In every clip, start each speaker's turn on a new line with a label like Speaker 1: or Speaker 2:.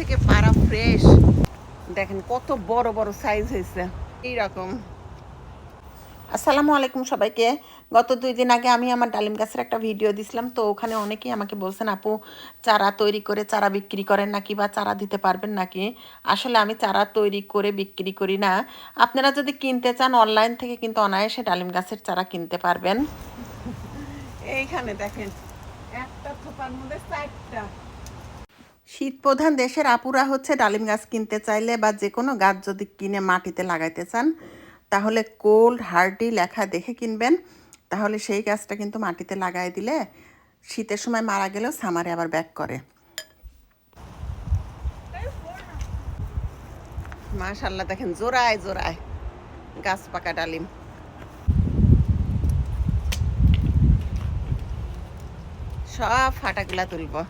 Speaker 1: থেকে পাড়া ফ্রেশ দেখেন কত বড় বড় সাইজ হয়েছে। এইরকম। আসসালামু আলাইকুম সবাইকে। গত দুই দিন আগে আমি আমার ডালিম গাছের একটা ভিডিও দিছিলাম, তো ওখানে অনেকেই আমাকে বলছেন, আপু, চারা তৈরি করে চারা বিক্রি করেন নাকি বা চারা দিতে পারবেন নাকি? আসলে আমি চারা তৈরি করে বিক্রি করি না। আপনারা যদি কিনতে চান অনলাইন থেকে কিন্তু অনায়াসে ডালিম গাছের চারা কিনতে পারবেন। এইখানে দেখেন, একটা থোপার মধ্যে চারটা। শীত প্রধান দেশের আপুরা হচ্ছে ডালিম গাছ কিনতে চাইলে বা যে কোনো গাছ যদি কিনে মাটিতে লাগাইতে চান, তাহলে কোল্ড হার্ডি লেখা দেখে কিনবেন। তাহলে সেই গাছটা কিন্তু মাটিতে লাগাই দিলে শীতের সময় মারা গেলেও সামারে আবার ব্যাক করে। মাশাল্লাহ দেখেন জোড়ায় জোড়ায় গাছ পাকা ডালিম। সব ফাটাগুলা তুলবো।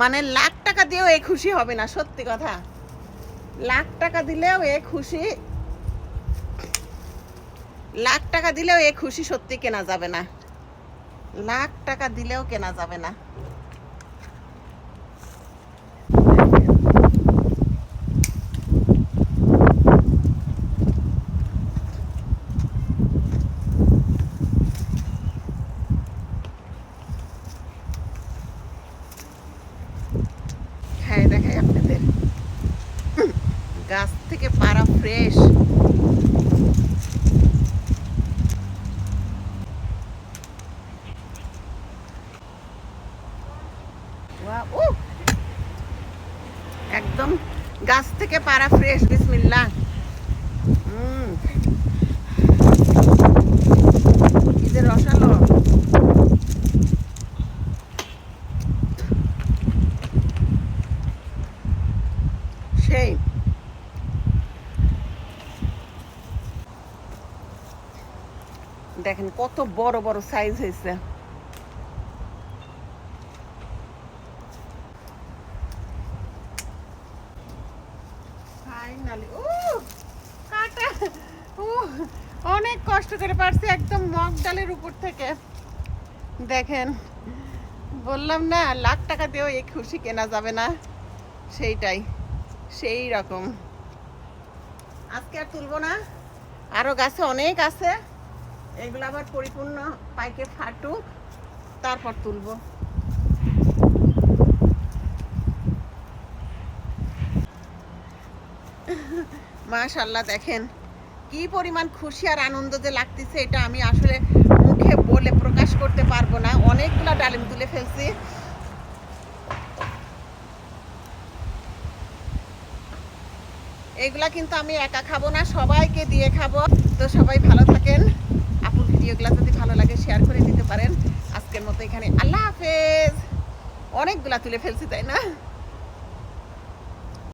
Speaker 1: মানে লাখ টাকা দিয়েও এ খুশি হবে না, সত্যি কথা। লাখ টাকা দিলেও এ খুশি, লাখ টাকা দিলেও এ খুশি সত্যি কেনা যাবে না। লাখ টাকা দিলেও কেনা যাবে না হ্যাঁ দেখাই আপনাদের হুম, গাছ থেকে পাড়া ফ্রেশ। একদম গাছ থেকে পাড়া ফ্রেশ বিসমিল্লা হুম রসালো। সেই। দেখেন কত বড় বড় সাইজ হয়েছে। ফাইনালি অনেক কষ্ট করে পারছি একদম মগ ডালের উপর থেকে। দেখেন, বললাম না, লাখ টাকা দিয়েও এই খুশি কেনা যাবে না। সেইটাই, সেই রকম। আজকে আর তুলবো না। আরও গাছে অনেক আছে। এগুলো আবার পরিপূর্ণ পাইকে ফাটুক, তারপর তুলবো। মাশাল্লাহ দেখেন কি পরিমাণ খুশি আর আনন্দ যে লাগতেছে, এটা আমি আসলে মুখে বলে প্রকাশ করতে পারব না। অনেকগুলো ডালিম তুলে ফেলছি। এগুলা কিন্তু আমি একা খাব না, সবাইকে দিয়ে খাব। তো সবাই ভালো থাকেন। ভিডিওগুলো যদি ভালো লাগে শেয়ার করে দিতে পারেন। আজকের মতো এখানে। আল্লাহ হাফেজ। অনেকগুলা তুলে ফেলছি, তাই না?